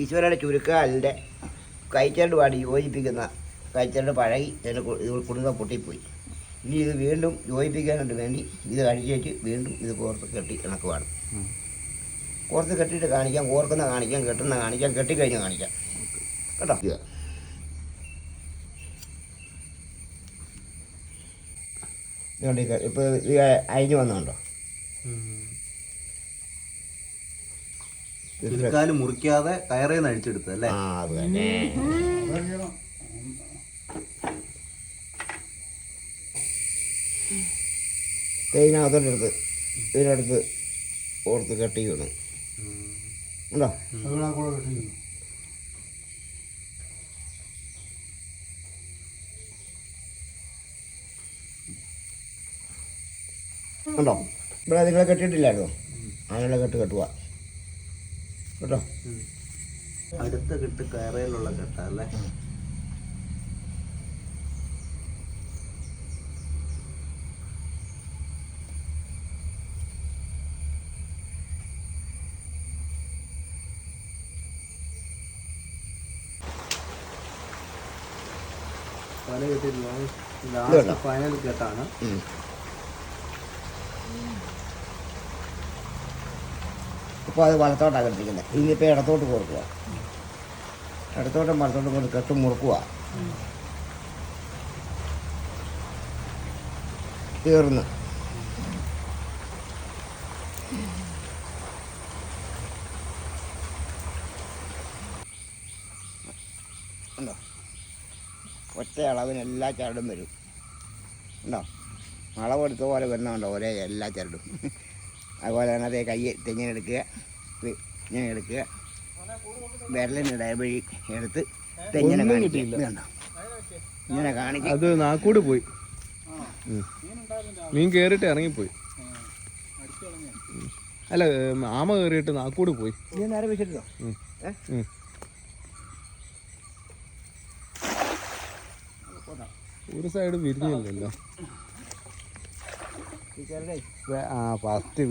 ഈശ്വരയുടെ ചുരുക്കാലിന്റെ കൈച്ചരട് പാടി യോജിപ്പിക്കുന്ന കൈച്ചരട് പഴകി ഇതിന്റെ കുടുംബം പൊട്ടിപ്പോയി. ഇനി ഇത് വീണ്ടും യോജിപ്പിക്കാനായിട്ട് വേണ്ടി ഇത് കഴിച്ചേച്ച് വീണ്ടും ഇത് കോർത്ത് കെട്ടി ഇണക്കുവാണ്. കോർത്ത് കെട്ടിയിട്ട് കാണിക്കാം കോർക്കുന്ന കാണിക്കാം കെട്ടുന്ന കാണിക്കാം കെട്ടിക്കഴിഞ്ഞ് കാണിക്കാം. കേട്ടോ? ഇത് ഇതുകൊണ്ട് ഇപ്പോൾ ഇത് അഴിഞ്ഞു വന്നുണ്ടോ ചുരുക്കാൽ മുറിക്കാതെ കയറേന്ന് നഴിച്ചെടുത്ത് അല്ലേ? ആ അത് തന്നെ. ഇതിനടുത്ത് ഓർത്ത് കട്ട് ചെയ്യണം. ഉണ്ടോ? ഉണ്ടോ? ഇവിടെ നിങ്ങളെ കെട്ടിയിട്ടില്ലായിരുന്നോ? അങ്ങനെ കെട്ട് കെട്ടുക കേട്ടോ. അടുത്ത കെട്ട് കയറയിലുള്ള കെട്ടല്ലേ പല ഇത് ലാസ്റ്റ്? ഫൈനൽ കെട്ടാണ്. ഇപ്പോൾ അത് വലത്തോട്ടാണ് കെട്ടിക്കുന്നത് ഇനിയിപ്പോൾ ഇടത്തോട്ട് കൊടുക്കുക ഇടത്തോട്ടും വലത്തോട്ടും കൊണ്ട് കെട്ട് മുറുക്കുക. തീർന്ന്. ഒറ്റ അളവിന് എല്ലാ ചരടും വരും. ഉണ്ടോ? അളവെടുത്ത പോലെ വരുന്നുണ്ടോ ഒരേ എല്ലാ ചരടും. അതുപോലെ തന്നെ അതേ കൈ തെങ്ങിനെടുക്കുക ഇത് ഇങ്ങനെ എടുക്കുക. വിരലിനിട വഴി എടുത്ത് തെങ്ങിനെ കാണിക്കുക. ഇങ്ങനെ കാണിക്കുക. അത് നാക്കൂട് പോയി. മീൻ കേറിട്ട് ഇറങ്ങിപ്പോയി. അല്ല ആമ കയറിയിട്ട് നാക്കൂട് പോയി. നീ നേരെ വെച്ചിട്ടോ? ഉം. ഏ? ഒരു സൈഡ് വിരിഞ്ഞില്ലല്ലോ. ആ ഫസ്റ്റ്